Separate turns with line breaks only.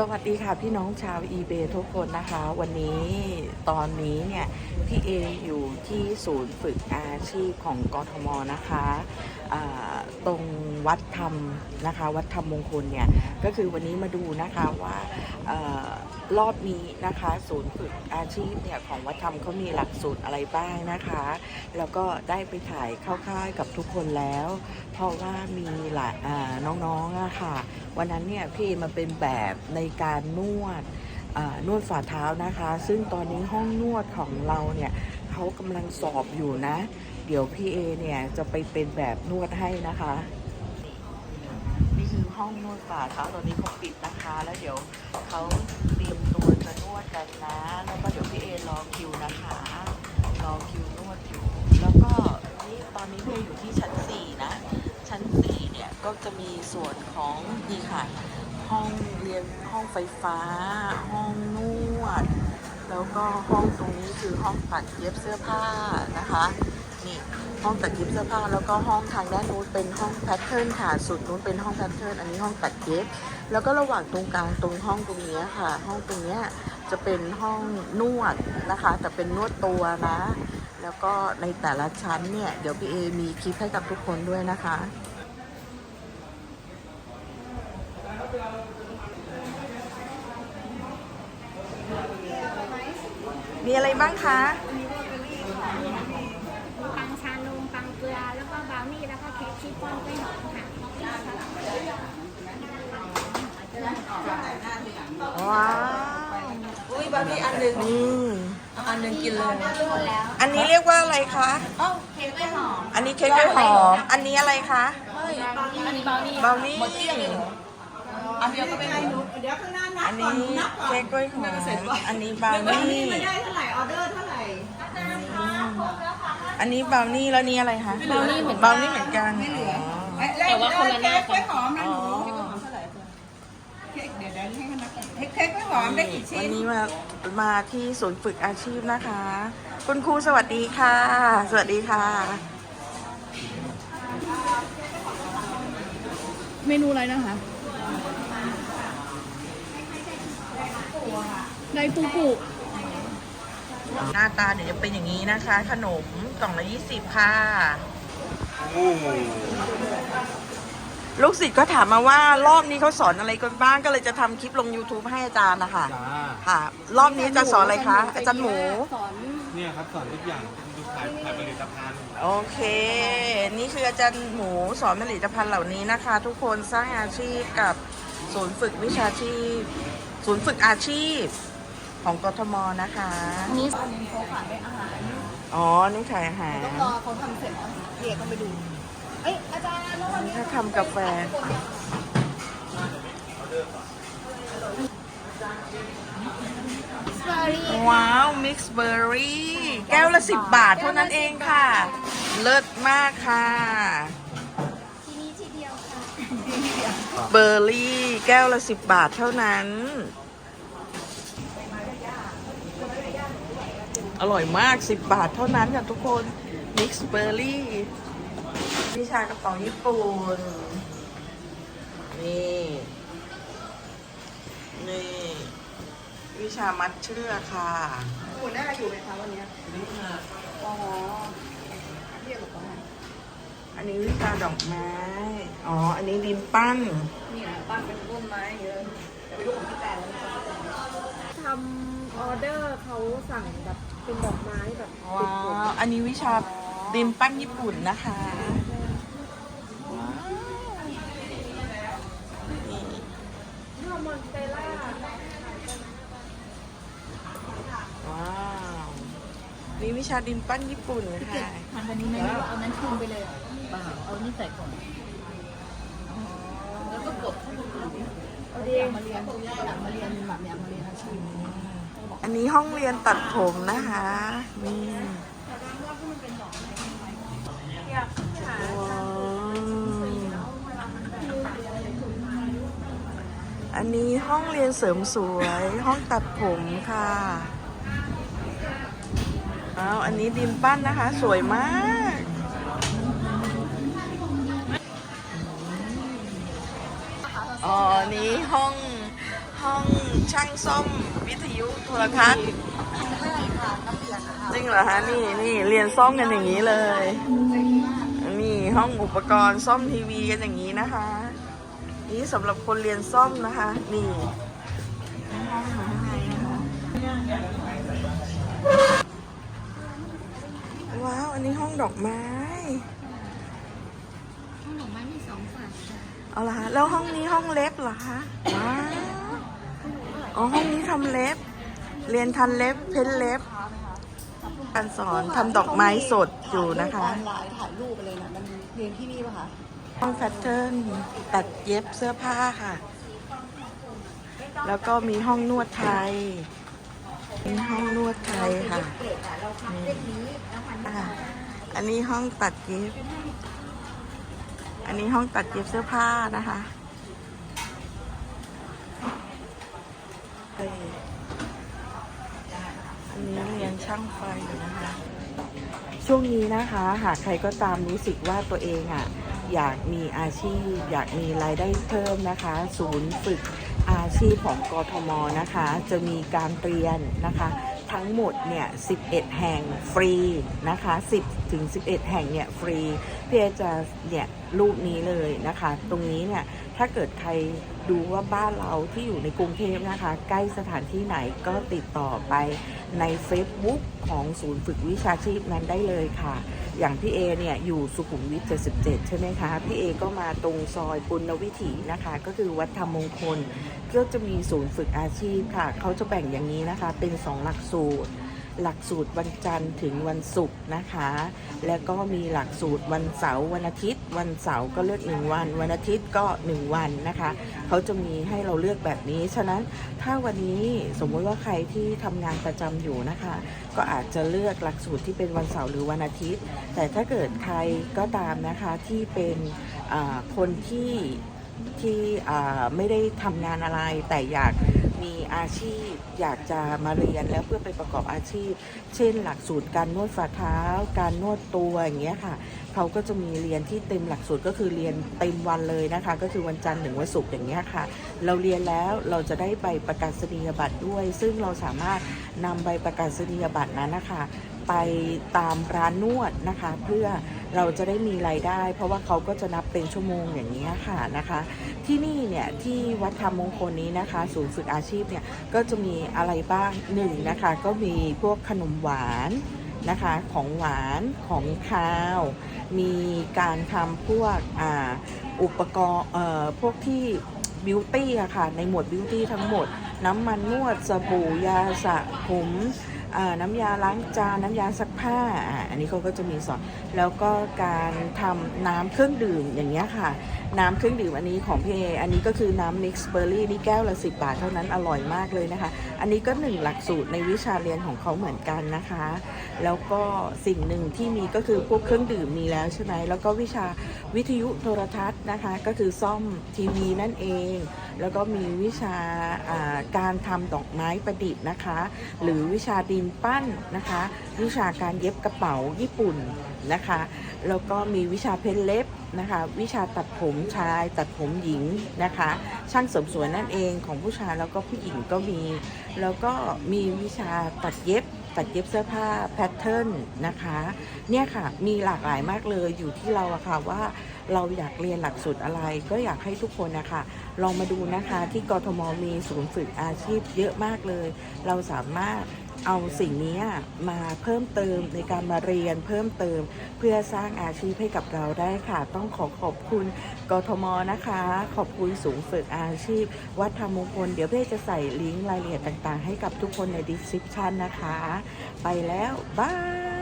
สวัสดีค่ะพี่น้องชาว eBay ทุกคนนะคะ วันนี้ตอนนี้เนี่ย พี่เออยู่ที่ศูนย์ฝึกอาชีพของกทมนะคะตรงวัดธรรมนะคะ วัดธรรมมงคลเนี่ย ก็คือวันนี้มาดูนะคะว่า รอบนี้นะคะ ศูนย์ฝึกอาชีพเนี่ยของวัดธรรมเขามีหลักสูตรอะไรบ้างนะคะ แล้วก็ได้ไปถ่ายเข้าค่ายกับทุกคนแล้ว เพราะว่ามีหลายน้องๆอะค่ะ วันนั้นเนี่ยพี่มาเป็นแบบในการนวดนวดฝ่าเท้านะคะ ซึ่งตอนนี้ห้องนวดของเราเนี่ยเขากำลังสอบอยู่นะ เดี๋ยวพี่เอเนี่ยจะไปเป็นแบบนวดให้นะคะนี่คือห้องนวดฝ่าเท้าตอนนี้เขาปิดนะคะแล้วเดี๋ยวเขา กันนะ แล้วก็เดี๋ยวพี่เอรอคิวนะคะ รอคิวนวดอยู่ แล้วก็นี่ตอนนี้พี่เออยู่ที่ชั้น4นะ ชั้น4เนี่ยก็จะมีส่วนของนี่ค่ะ ห้องเรียนห้องไฟฟ้า ห้องนวด แล้วก็ห้องตรงนี้คือห้องตัดเย็บเสื้อผ้านะคะ ห้องตัดเย็บเสื้อผ้าแล้วก็ห้องทางด้านนู้นเป็นห้องแพทเทิร์นค่ะสุดนู้นเป็นห้องแพทเทิร์นอันนี้ห้องตัดเย็บแล้วก็ระหว่างตรงกลางตรงห้องตรงนี้ค่ะ ห้องตรงนี้จะเป็นห้องนวดนะคะ แต่เป็นนวดตัวนะ แล้วก็ในแต่ละชั้นเนี่ยเดี๋ยวพี่เอมีคลิปให้กับทุกคนด้วยนะคะมีอะไรบ้างคะ
ปังชานมปังเกลือ แล้วก็บราวนี่ แล้วก็เค้กชีสป้อนกล้วยหอมค่ะสลับ
ว้าว
อุ้ยบางทีอันหนึ่ง
นี่
เอาอันหนึ่งกินเลย
หมดแล้ว
อันนี้เรียกว่าอะไรคะ
เอ้า
เค้กกล้วยหอม
อันนี้เค้กกล้วยหอม อันนี้อะไรคะ
ไม่อันนี้บางนี่
บราวนี่
หมดเกลี้ยงเลยอันเดียวก็ไม่ได้นุ๊ก
เดี๋ยวข้างหน้านั
อั
บ
น
ก่อ
นี้
นนับก่อน
เค้กกล้วยหอม อันนี้บราว
วัน
นี่
นี้ไม่ได้เท่าไหร่ออเดอร์เท่าไหร่
อันนี้บราวนี่แล้วนี่อะไรคะบราวนี่เหมือนบราวนี่เหมือนกันอ๋อ
แต่ว่าคนละหน้าเค้กกล้วยหอมนะหนูเค้กเดี๋ยวเดี๋ยวให้ เขานับก่อนเค้กเค้กกล้วยหอมได้กี่ชิ้
วันนนี้มามาที่ศูนย์ฝึกอาชีพนะคะ คุณครูสวัสดีค่ะ สวัสดีค่ะ
เมนูอะไรนะคะ ไดฟูกุ
หน้าตาเดี๋ยวจะเป็นอย่างนี้นะคะ ขนมกล่องละยี่สิบค่ะ ลูกศิษย์ก็ถามมาว่ารอบนี้เขาสอนอะไรกันบ้างก็เลยจะทำคลิปลง YouTube ให้อาจารย์นะคะ
จ้า
ค่ะ รอบนี้จะสอนอะไรคะ อาจารย์หมู
สอน
เนี่ยครับสอนทุกอย่างดูขายขายผลิตภัณฑ์
โอเค นี่คืออาจารย์หมูสอนผลิตภัณฑ์เหล่านี้นะคะ ทุกคนสร้างอาชีพกับศูนย์ฝึกวิชาชีพ ศูนย์ฝึกอาชีพของกทมนะคะ
นี่อันนึงเขาขายได้อาหาร
อ๋อนี่ขายอาหาร
ต้องรอเขาทำเสร็จแล้วเรียกต้องไปดู เอ้ยอาจารย์แล้ววันนี้
ถ้าทำกาแฟ
สตรอเบอรี่
ว้าว มิกซ์เบอร์รี่ แก้วละสิบบาทเท่านั้นเองค่ะ เลิศมากค่ะ
ที่นี่ที่เดียวค่ะ
เบอร์รี่ แก้วละสิบบาทเท่านั้น อร่อยมากสิบบาทเท่านั้นค่ะทุกคน มิกซ์เบอร์รี่ วิชากระเป๋าญี่ปุ่น นี่ นี่ วิชามัดเชือกค่ะ
หัวหน้าอยู่ไหมคะวันนี้อ๋อเรียกกับเขาไหม
อันนี้วิชาดอกไม้ อ๋อ อันนี้ดินปั้น
นี่นะปั้นเป็นต้นไม้เยอะไปดูของพี่แต่แล้วนะคะทำออเดอร์เขาสั่งแบบเป็นดอกไม้แบบ
ว้าวอันนี้วิชาดินปั้นญี่ปุ่นนะคะว้าวนี่
ข้าวมอนสเตล่า
ว้าว นี่วิชาดินปั้นญี่ปุ่นค่ะ
ทำอันนี้ไหมหรือว่าเอานั้นคืนไปเลยเปล่าเอานี่ใส่ก่อนแล้วก็กดเอาเรียนมาเรียนอยากมาเรียนแบบอยากมาเรียนอาชีพ
อันนี้ห้องเรียนตัดผมนะคะนี่ว้าวอันนี้ห้องเรียนเสริมสวย ห้องตัดผมค่ะ อ้าวอันนี้ดินปั้นนะคะ สวยมากอ๋อนี้ห้องหห้องช่างซ่อมวิทยุโทรทัศน์จริงเหรอฮะนี่นี่เรียนซ่อมกันอย่างนี้เลยนี่ห้องอุปกรณ์ซ่อมทีวีกันอย่างนี้นะคะ นี่สำหรับคนเรียนซ่อมนะคะ นี่ ดอกไม้
ห้องดอกไม้มีสองฝั่งค่ะ
เอาละคะแล้วห้องนี้ห้องเล็บเหรอคะว้าวอ๋อห้องนี้ทำเล็บ เรียนทันเล็บ เพ้นเล็บการสอนทำดอกไม้สดอยู่นะคะ
ออนไลน์ถ่ายรูปไปเลยนะมันเรียนที่นี่ป่ะคะ
ห้องแพทเทิร์นตัดเย็บเสื้อผ้าค่ะ แล้วก็มีห้องนวดไทยมีห้องนวดไทยค่ะนี่อะอั อันนี้ห้องตัดเย็บ อันนี้ห้องตัดเย็บเสื้อผ้านะคะอันนี้เรียนช่างไฟอยู่นะคะ ช่วงนี้นะคะ หากใครก็ตามรู้สึกว่าตัวเองอะอยากมีอาชีพ อยากมีรายได้เพิ่มนะคะ ศูนย์ฝึกอาชีพของกทมนะคะ จะมีการเรียนนะคะ ทั้งหมดเนี่ย 11 แห่งฟรีนะคะ 10 ถึง 11 แห่งเนี่ยฟรีเพื่อจะเนี่ยรูปนี้เลยนะคะ ตรงนี้เนี่ยถ้าเกิดใครดูว่าบ้านเราที่อยู่ในกรุงเทพนะคะ ใกล้สถานที่ไหนก็ติดต่อไปใน Facebook ของศูนย์ฝึกวิชาชีพนั้นได้เลยค่ะ อย่างพี่เอเนี่ยอยู่สุขุมวิท 77 ใช่ไหมคะ พี่เอก็มาตรงซอยปุณวิถีนะคะ ก็คือวัดธรรมมงคลก็จะมีศูนย์ฝึกอาชีพค่ะ เขาจะแบ่งอย่างนี้นะคะ เป็น 2 หลักสูตร หลักสูตรวันจันทร์ถึงวันศุกร์นะคะ แล้วก็มีหลักสูตรวันเสาร์วันอาทิตย์ วันเสาร์ก็เลือก 1 วัน วันอาทิตย์ก็ 1 วันนะคะ เขาจะมีให้เราเลือกแบบนี้ ฉะนั้นถ้าวันนี้สมมุติว่าใครที่ทำงานประจำอยู่นะคะ ก็อาจจะเลือกหลักสูตรที่เป็นวันเสาร์หรือวันอาทิตย์ แต่ถ้าเกิดใครก็ตามนะคะที่เป็นคนที่ที่ไม่ได้ทำงานอะไรแต่อยาก มีอาชีพอยากจะมาเรียนแล้วเพื่อไปประกอบอาชีพ เช่น หลักสูตรการนวดฝ่าเท้า การนวดตัวอย่างเงี้ยค่ะเขาก็จะมีเรียนที่เต็มหลักสูตรก็คือเรียนเต็มวันเลยนะคะ ก็คือวันจันทร์ถึงวันศุกร์อย่างเงี้ยค่ะ เราเรียนแล้วเราจะได้ใบประกาศนียบัตรด้วย ซึ่งเราสามารถนำใบประกาศนียบัตรนั้นนะคะ ไปตามร้านนวดนะคะ เพื่อเราจะได้มีรายได้ เพราะว่าเขาก็จะนับเป็นชั่วโมงอย่างนี้ค่ะนะคะ ที่นี่เนี่ยที่วัดธรรมมงคลนี้นะคะ ศูนย์ฝึกอาชีพเนี่ยก็จะมีอะไรบ้างหนึ่งนะคะ ก็มีพวกขนมหวานนะคะของหวานของคาว มีการทำพวกออุปกรณ์เอ่อพวกที่บิวตี้อะค่ะในหมวดบิวตี้ทั้งหมด น้ำมันนวดสบู่ยาสระผม น้ำยาล้างจานน้ำยาซักผ้าอันนี้เขาก็จะมีสอนแล้วก็การทำน้ำเครื่องดื่มอย่างเงี้ยค่ะ น้ำเครื่องดื่มอันนี้ของพี่เออันนี้ก็คือน้ำ mix berry นี่แก้วละ10บาทเท่านั้นอร่อยมากเลยนะคะ อันนี้ก็หนึ่งหลักสูตรในวิชาเรียนของเขาเหมือนกันนะคะ แล้วก็สิ่งหนึ่งที่มีก็คือพวกเครื่องดื่มมีแล้วใช่ไหมแล้วก็วิชาวิทยุโทรทัศน์นะคะ ก็คือซ่อมทีวีนั่นเอง แล้วก็มีวิชาการทำดอกไม้ประดิษฐ์นะคะ หรือวิชาดินปั้นนะคะ วิชาการเย็บกระเป๋าญี่ปุ่นนะคะ แล้วก็มีวิชาเพ้นเล็บ นะคะ วิชาตัดผมชายตัดผมหญิงนะคะ ช่างเสริมสวยนั่นเองของผู้ชายแล้วก็ผู้หญิงก็มี แล้วก็มีวิชาตัดเย็บ ตัดเย็บเสื้อผ้าแพทเทิร์นนะคะ เนี่ยค่ะมีหลากหลายมากเลยอยู่ที่เราอะค่ะว่าเราอยากเรียนหลักสูตรอะไร ก็อยากให้ทุกคนนะคะลองมาดูนะคะที่กทมมีศูนย์ฝึกอาชีพเยอะมากเลย เราสามารถ เอาสิ่งนี้มาเพิ่มเติมในการมาเรียนเพิ่มเติม เพื่อสร้างอาชีพให้กับเราได้ค่ะ ต้องขอขอบคุณกทมนะคะ ขอบคุณสูงฝึกอาชีพ วัดธรรมมงคล เดี๋ยวเพ่จะใส่ลิงก์รายละเอียดต่างๆ ให้กับทุกคนในดีสคริปชันนะคะ ไปแล้วบาย